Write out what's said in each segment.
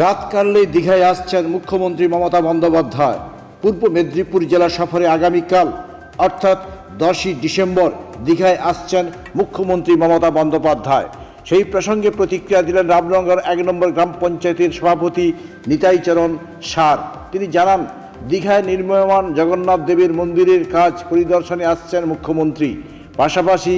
রাত কাটলেই দীঘায় আসছেন মুখ্যমন্ত্রী মমতা বন্দ্যোপাধ্যায়। পূর্ব মেদিনীপুর জেলা সফরে আগামীকাল, অর্থাৎ দশই ডিসেম্বর, দীঘায় আসছেন মুখ্যমন্ত্রী মমতা বন্দ্যোপাধ্যায়। সেই প্রসঙ্গে প্রতিক্রিয়া দিলেন রামনগর এক নম্বর গ্রাম পঞ্চায়েতের সভাপতি নিতাই চরণ সার। তিনি জানান, দীঘায় নির্মীয়মান জগন্নাথ দেবের মন্দিরের কাজ পরিদর্শনে আসছেন মুখ্যমন্ত্রী। পাশাপাশি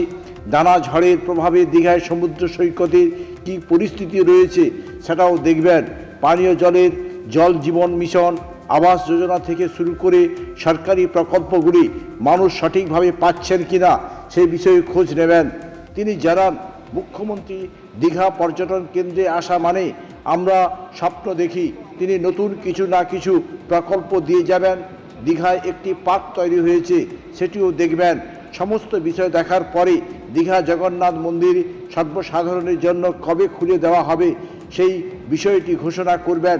দানা ঝড়ের প্রভাবে দীঘায় সমুদ্র সৈকতের কী পরিস্থিতি রয়েছে সেটাও দেখবেন। পানীয় জলের জল জীবন মিশন, আবাস যোজনা থেকে শুরু করে সরকারি প্রকল্পগুলি মানুষ সঠিকভাবে পাচ্ছেন কিনা সেই বিষয়ে খোঁজ নেবেন। তিনি জানান, মুখ্যমন্ত্রী দীঘা পর্যটন কেন্দ্রে আসা মানে আমরা স্বপ্ন দেখি তিনি নতুন কিছু না কিছু প্রকল্প দিয়ে যাবেন, দীঘায় একটি পার্ক তৈরি হয়েছে সেটিও দেখবেন। সমস্ত বিষয় দেখার পরে দীঘা জগন্নাথ মন্দির সর্বসাধারণের জন্য কবে খুলে দেওয়া হবে সেই বিষয়টি ঘোষণা করবেন।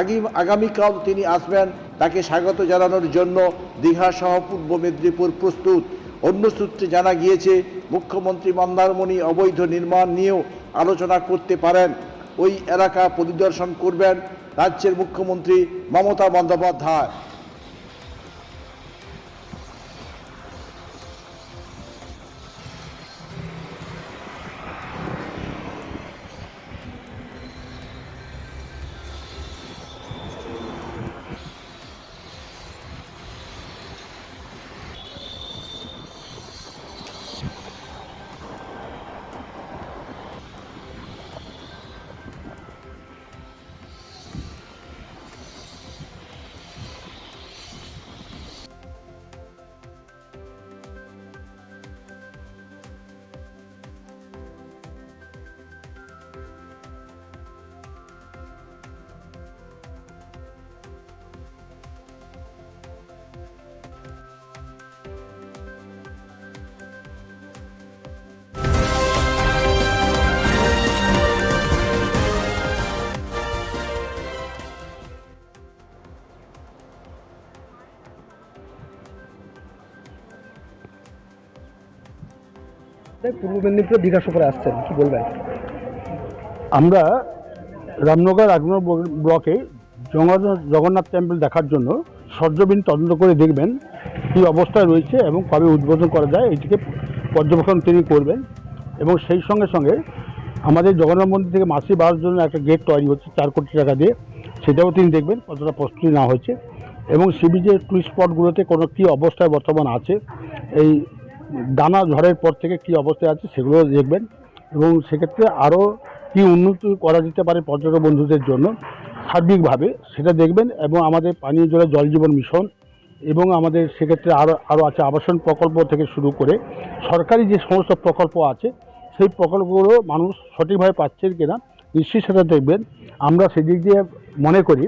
আগি আগামীকাল তিনি আসবেন তাকে স্বাগত জানানোর জন্য দীঘা সহ পূর্ব মেদিনীপুর প্রস্তুত। অন্য সূত্রে জানা গিয়েছে, মুখ্যমন্ত্রী মন্দারমণি অবৈধ নির্মাণ নিয়েও আলোচনা করতে পারেন। ওই এলাকা পরিদর্শন করবেন রাজ্যের মুখ্যমন্ত্রী মমতা বন্দ্যোপাধ্যায়। পূর্ব মেদিনীপুর দীঘা সফরে আসছেন, কি বলবেন? আমরা রামনগর আগ্নেয় ব্লকে জগন্নাথ টেম্পল দেখার জন্য সর্জবিন তদন্ত করে দেখবেন কী অবস্থায় রয়েছে এবং কবে উদ্বোধন করা যায়, এটিকে পর্যবেক্ষণ তিনি করবেন। এবং সেই সঙ্গে সঙ্গে আমাদের জগন্নাথ মন্দির থেকে মাসি বাড়ার জন্য একটা গেট তৈরি হচ্ছে চার কোটি টাকা দিয়ে, সেটাও তিনি দেখবেন কতটা প্রস্তুতি না হয়েছে। এবং সি বিচের টুরিস্ট স্পটগুলোতে কোনো কী অবস্থায় বর্তমান আছে, এই দানা ঝড়ের পর থেকে কী অবস্থায় আছে সেগুলো দেখবেন। এবং সেক্ষেত্রে আরও কী উন্নতি করা যেতে পারে পর্যটক বন্ধুদের জন্য সার্বিকভাবে সেটা দেখবেন এবং আমাদের পানীয় জলের জল জীবন মিশন এবং আমাদের সেক্ষেত্রে আরও আরও আছে আবাসন প্রকল্প থেকে শুরু করে সরকারি যে সমস্ত প্রকল্প আছে সেই প্রকল্পগুলো মানুষ সঠিকভাবে পাচ্ছেন কিনা নিশ্চয়ই সেটা দেখবেন। আমরা সেদিক দিয়ে মনে করি,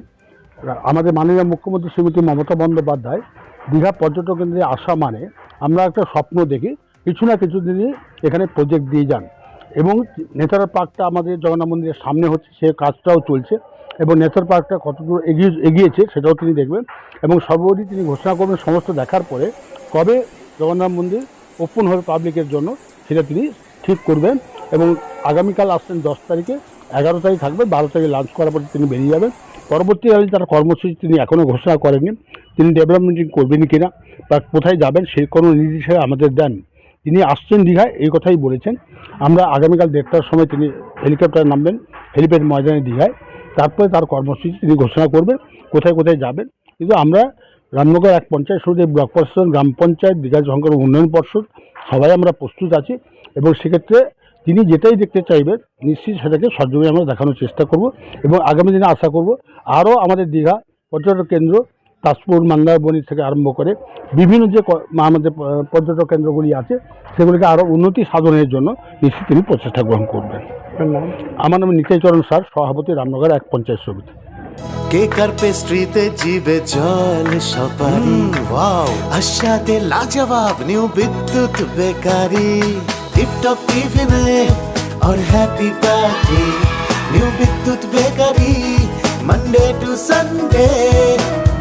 আমাদের মাননীয় মুখ্যমন্ত্রী শ্রীমতী মমতা বন্দ্যোপাধ্যায় দীঘা পর্যটন কেন্দ্রে আসা মানে আমরা একটা স্বপ্ন দেখি কিছু না কিছু দিনই এখানে প্রজেক্ট দিয়ে যান। এবং নেতারা পার্কটা আমাদের জগন্নাথ মন্দিরের সামনে হচ্ছে, সে কাজটাও চলছে এবং নেতার পার্কটা কতদূর এগিয়ে, এগিয়েছে সেটাও তিনি দেখবেন। এবং সর্বোপরি তিনি ঘোষণা করবেন সমস্ত দেখার পরে কবে জগন্নাথ মন্দির ওপেন হবে পাবলিকের জন্য সেটা তিনি ঠিক করবেন এবং আগামীকাল আসছেন দশ তারিখে, এগারো তারিখ থাকবে, বারো তারিখে লাঞ্চ করার পরে তিনি বেরিয়ে যাবেন। পরবর্তীকালে তার কর্মসূচি তিনি এখনও ঘোষণা করেননি। তিনি ডেভেলপমেন্টিং করবেন কিনা বা কোথায় যাবেন সেই কোনো নির্দেশে আমাদের দেন। তিনি আসছেন দীঘায়, এই কথাই বলেছেন। আমরা আগামীকাল দেড়টার সময় তিনি হেলিকপ্টারে নামবেন, হেলিপ্যাড ময়দানে দীঘায়। তারপরে তার কর্মসূচি তিনি ঘোষণা করবেন, কোথায় কোথায় যাবেন। কিন্তু আমরা রামনগর এক পঞ্চায়েত সমিতি, ব্লক প্রশাসন গ্রাম পঞ্চায়েত, দীঘা শঙ্কর উন্নয়ন পর্ষদ, সবাই আমরা প্রস্তুত আছি এবং সেক্ষেত্রে তিনি যেটাই দেখতে চাইবেন নিশ্চিত সেটাকে সরজমিনে আমরা দেখানোর চেষ্টা করব এবং আগামী দিনে আশা করব আরও আমাদের দীঘা পর্যটন কেন্দ্র তাজপুর মন্দারমণি থেকে আরম্ভ করে বিভিন্ন যে ক- আমাদের প- পর্যটক কেন্দ্রগুলি আছে সেগুলিকে আরও উন্নতি সাধনের জন্য নিশ্চিত তিনি প্রচেষ্টা গ্রহণ করবেন আপনার নাম আমার নাম নিতাই চরণ স্যার সভাপতি রামনগর এক পঞ্চায়েত সমিতি কেকার পেস্ট্রিতে জিবে জল সপারি ওয়াও আশাতে লাজবাব নিউ বিদ্যুৎ বেকারি টিপটপ টিফিনে और happy party new Bidyut bakery Monday to Sunday